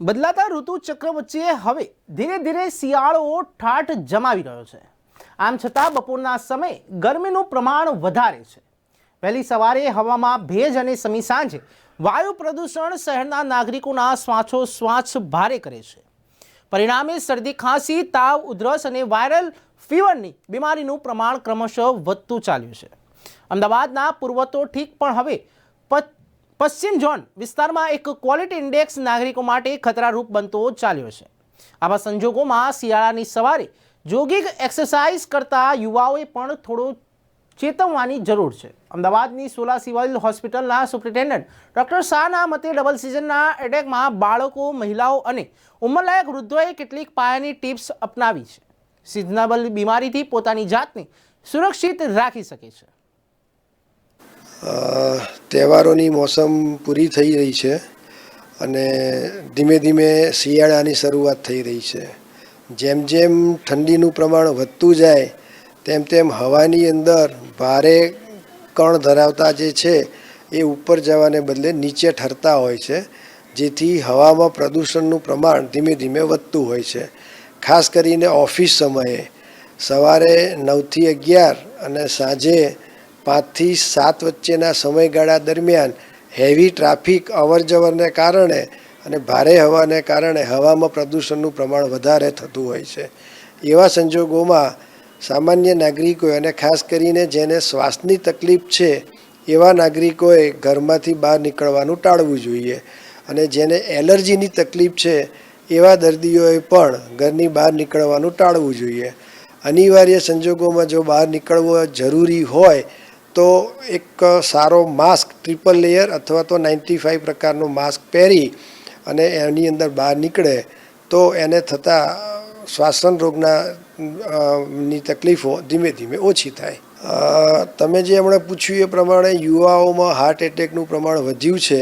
બદલાતા ઋતુ ચક્ર વચ્ચે હવે ધીરે ધીરે શિયાળો ઠાઠ જમાવી રહ્યો છે. આમ છતાં બપોરના સમયે ગરમીનું પ્રમાણ વધારે છે. વહેલી સવારે હવામાં ભેજ અને સમી સાંજે વાયુ પ્રદૂષણ શહેરના નાગરિકોના શ્વાસોશ્વાસ ભારે કરે છે. પરિણામે શરદી ખાંસી, તાવ, ઉધરસ અને વાયરલ ફીવરની બીમારીનું પ્રમાણ ક્રમશઃ વધતું ચાલ્યું છે. અમદાવાદના પૂર્વ તો ઠીક પણ હવે પશ્ચિમ ઝોન વિસ્તારમાં એક ક્વોલિટી ઇન્ડેક્સ નાગરિકો માટે ખતરારૂપ બનતો ચાલ્યો છે. આવા સંજોગોમાં શિયાળાની સવારે જોગિંગ એક્સરસાઇઝ કરતા યુવાઓએ પણ થોડો ચેતવવાની જરૂર છે. અમદાવાદની સોલા સિવિલ હોસ્પિટલના સુપ્રિન્ટેન્ડન્ટ ડૉક્ટર શાહના મતે ડબલ સિઝનના એટેકમાં બાળકો, મહિલાઓ અને ઉંમરલાયક વૃદ્ધોએ કેટલીક પાયાની ટિપ્સ અપનાવી છે. સિઝનેબલ બીમારીથી પોતાની જાતને સુરક્ષિત રાખી શકે છે. તહેવારોની મોસમ પૂરી થઈ રહી છે અને ધીમે ધીમે શિયાળાની શરૂઆત થઈ રહી છે. જેમ જેમ ઠંડીનું પ્રમાણ વધતું જાય, તેમ તેમ હવાની અંદર ભારે કણ ધરાવતા જે છે, એ ઉપર જવાને બદલે નીચે ઠરતા હોય છે, જેથી હવામાં પ્રદૂષણનું પ્રમાણ ધીમે ધીમે વધતું હોય છે. ખાસ કરીને ઓફિસ સમયે સવારે નવથી અગિયાર અને સાંજે પાંચથી સાત વચ્ચેના સમયગાળા દરમિયાન હેવી ટ્રાફિક અવરજવરને કારણે અને ભારે હવાને કારણે હવામાં પ્રદૂષણનું પ્રમાણ વધારે થતું હોય છે. એવા સંજોગોમાં સામાન્ય નાગરિકોએ અને ખાસ કરીને જેને શ્વાસની તકલીફ છે, એવા નાગરિકોએ ઘરમાંથી બહાર નીકળવાનું ટાળવું જોઈએ. અને જેને એલર્જીની તકલીફ છે, એવા દર્દીઓએ પણ ઘરની બહાર નીકળવાનું ટાળવું જોઈએ. અનિવાર્ય સંજોગોમાં જો બહાર નીકળવું જરૂરી હોય તો એક સારો માસ્ક ટ્રિપલ લેયર અથવા તો નાઇન્ટી ફાઇવ પ્રકારનો માસ્ક પહેરી અને એની અંદર બહાર નીકળે, તો એને થતા શ્વાસન રોગના ની તકલીફો ધીમે ધીમે ઓછી થાય. તમે જે હમણાં પૂછ્યું એ પ્રમાણે યુવાઓમાં હાર્ટ એટેકનું પ્રમાણ વધ્યું છે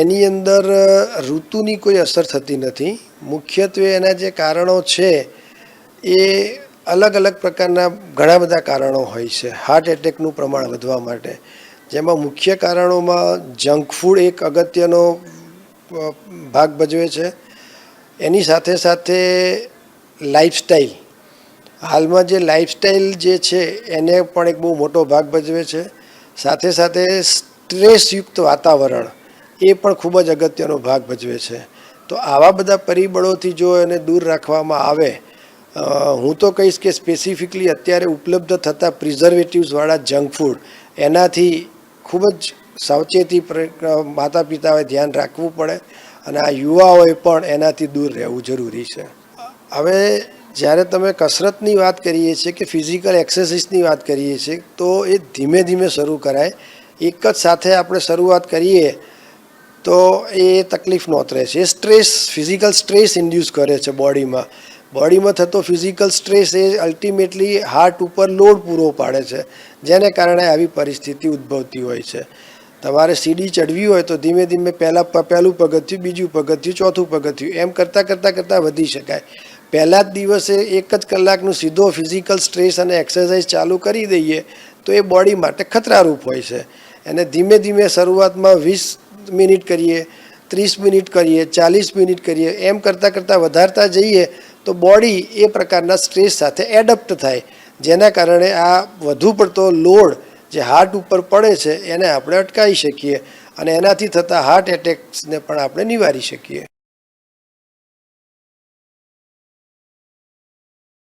એની અંદર ઋતુની કોઈ અસર થતી નથી. મુખ્યત્વે એના જે કારણો છે એ અલગ અલગ પ્રકારના ઘણા બધા કારણો હોય છે. હાર્ટ એટેકનું પ્રમાણ વધવા માટે. જેમાં મુખ્ય કારણોમાં જંક ફૂડ એક અગત્યનો ભાગ ભજવે છે. એની સાથે સાથે લાઈફસ્ટાઈલ હાલમાં જે લાઈફસ્ટાઈલ જે છે, એને પણ એક બહુ મોટો ભાગ ભજવે છે. સાથે સાથે સ્ટ્રેસયુક્ત વાતાવરણ, એ પણ ખૂબ જ અગત્યનો ભાગ ભજવે છે. તો આવા બધા પરિબળોથી જો એને દૂર રાખવામાં આવે હું તો કહીશ કે સ્પેસિફિકલી અત્યારે ઉપલબ્ધ થતા પ્રિઝર્વેટિવ્સવાળા જંક ફૂડ એનાથી ખૂબ જ સાવચેતી માતા પિતાએ ધ્યાન રાખવું પડે અને આ યુવાઓએ પણ એનાથી દૂર રહેવું જરૂરી છે. હવે જ્યારે તમે કસરતની વાત કરીએ છીએ કે ફિઝિકલ એક્સરસાઇઝની વાત કરીએ છીએ, તો એ ધીમે ધીમે શરૂ કરાય. એક જ સાથે આપણે શરૂઆત કરીએ, તો એ તકલીફ નોતરે છે. એ સ્ટ્રેસ ફિઝિકલ સ્ટ્રેસ ઇન્ડ્યુસ કરે છે બોડીમાં બોડીમાં થતો ફિઝિકલ સ્ટ્રેસ એ અલ્ટિમેટલી હાર્ટ ઉપર લોડ પૂરો પાડે છે, જેને કારણે આવી પરિસ્થિતિ ઉદ્ભવતી હોય છે. તમારે સીડી ચડવી હોય તો ધીમે ધીમે પહેલાં પહેલું પગથિયું, બીજું પગથિયું, ચોથું પગથિયું, એમ કરતાં કરતાં કરતાં વધી શકાય. પહેલા જ દિવસે એક જ કલાકનું સીધો ફિઝિકલ સ્ટ્રેસ અને એક્સરસાઇઝ ચાલુ કરી દઈએ તો એ બોડી માટે ખતરારૂપ હોય છે. એને ધીમે ધીમે શરૂઆતમાં વીસ મિનિટ કરીએ, ત્રીસ મિનિટ કરીએ, ચાલીસ મિનિટ કરીએ, એમ કરતાં કરતાં વધારતા જઈએ તો બોડી એ પ્રકારના સ્ટ્રેસ સાથે એડપ્ટ થાય. જેના કારણે આ વધુ પડતો લોડ જે હાર્ટ ઉપર પડે છે, એને આપણે અટકાવી શકીએ અને એનાથી થતા હાર્ટ એટેક્સને પણ આપણે નિવારી શકીએ.